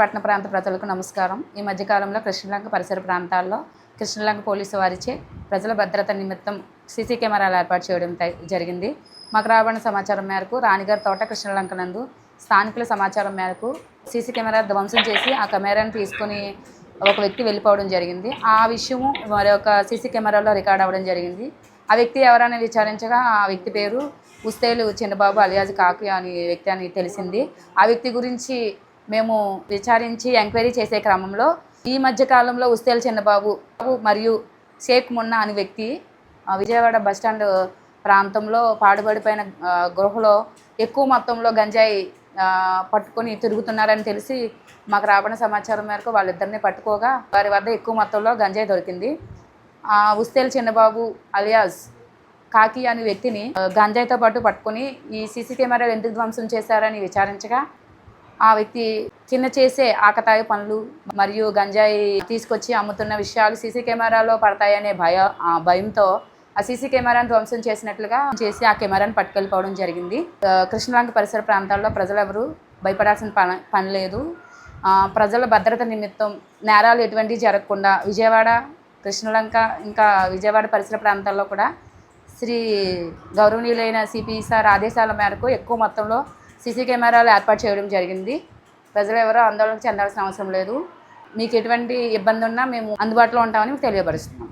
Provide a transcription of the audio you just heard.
పట్టణ ప్రాంత ప్రజలకు నమస్కారం. ఈ మధ్యకాలంలో కృష్ణలంక పరిసర ప్రాంతాల్లో కృష్ణలంక పోలీసు వారిచే ప్రజల భద్రత నిమిత్తం సీసీ కెమెరాలు ఏర్పాటు చేయడం జరిగింది. మాకు రాబడిన సమాచారం మేరకు రాణిగారి తోట కృష్ణలంక నందు స్థానికుల సమాచారం మేరకు సీసీ కెమెరా ధ్వంసం చేసి ఆ కెమెరాను తీసుకుని ఒక వ్యక్తి వెళ్ళిపోవడం జరిగింది. ఆ విషయము మరి ఒక సీసీ కెమెరాలో రికార్డ్ అవ్వడం జరిగింది. ఆ వ్యక్తి ఎవరైనా విచారించగా ఆ వ్యక్తి పేరు ఉస్తేలు చిన్నబాబు అలియాజ్ కాకి అనే వ్యక్తి అని తెలిసింది. ఆ వ్యక్తి గురించి మేము విచారించి ఎంక్వైరీ చేసే క్రమంలో ఈ మధ్య కాలంలో ఉస్తేలు చిన్నబాబు మరియు షేక్ మున్నా అనే వ్యక్తి విజయవాడ బస్టాండ్ ప్రాంతంలో పాడుబడిపోయిన గృహలో ఎక్కువ మొత్తంలో గంజాయి పట్టుకొని తిరుగుతున్నారని తెలిసి మాకు రాబడిన సమాచారం మేరకు వాళ్ళిద్దరిని పట్టుకోగా వారి వద్ద ఎక్కువ మొత్తంలో గంజాయి దొరికింది. ఆ ఉస్తేల్ చిన్నబాబు అలియాస్ కాకి అనే వ్యక్తిని గంజాయితో పాటు పట్టుకొని ఈ సీసీ కెమెరాలు ఎందుకు ధ్వంసం చేశారని విచారించగా ఆ వ్యక్తి చిన్న చేసే ఆకతాయి పనులు మరియు గంజాయి తీసుకొచ్చి అమ్ముతున్న విషయాలు సీసీ కెమెరాలో పడతాయనే భయ ఆ భయంతో ఆ సీసీ కెమెరాను ధ్వంసం చేసినట్లుగా చేసి ఆ కెమెరాను పట్టుకెళ్ళిపోవడం జరిగింది. ఆ, కృష్ణలంక పరిసర ప్రాంతాల్లో ప్రజలెవరూ భయపడాల్సిన పని పని లేదు. ప్రజల భద్రత నిమిత్తం నేరాలు ఎటువంటివి జరగకుండా విజయవాడ కృష్ణలంక ఇంకా విజయవాడ పరిసర ప్రాంతాల్లో కూడా శ్రీ గౌరవనీయులైన సిపి సార్ ఆదేశాల మేరకు ఎక్కువ మొత్తంలో సీసీ కెమెరాలు ఏర్పాటు చేయడం జరిగింది. ప్రజలు ఎవరో ఆందోళన చెందాల్సిన అవసరం లేదు. మీకు ఎటువంటి ఇబ్బంది ఉన్నా మేము అందుబాటులో ఉంటామని తెలియపరుస్తున్నాం.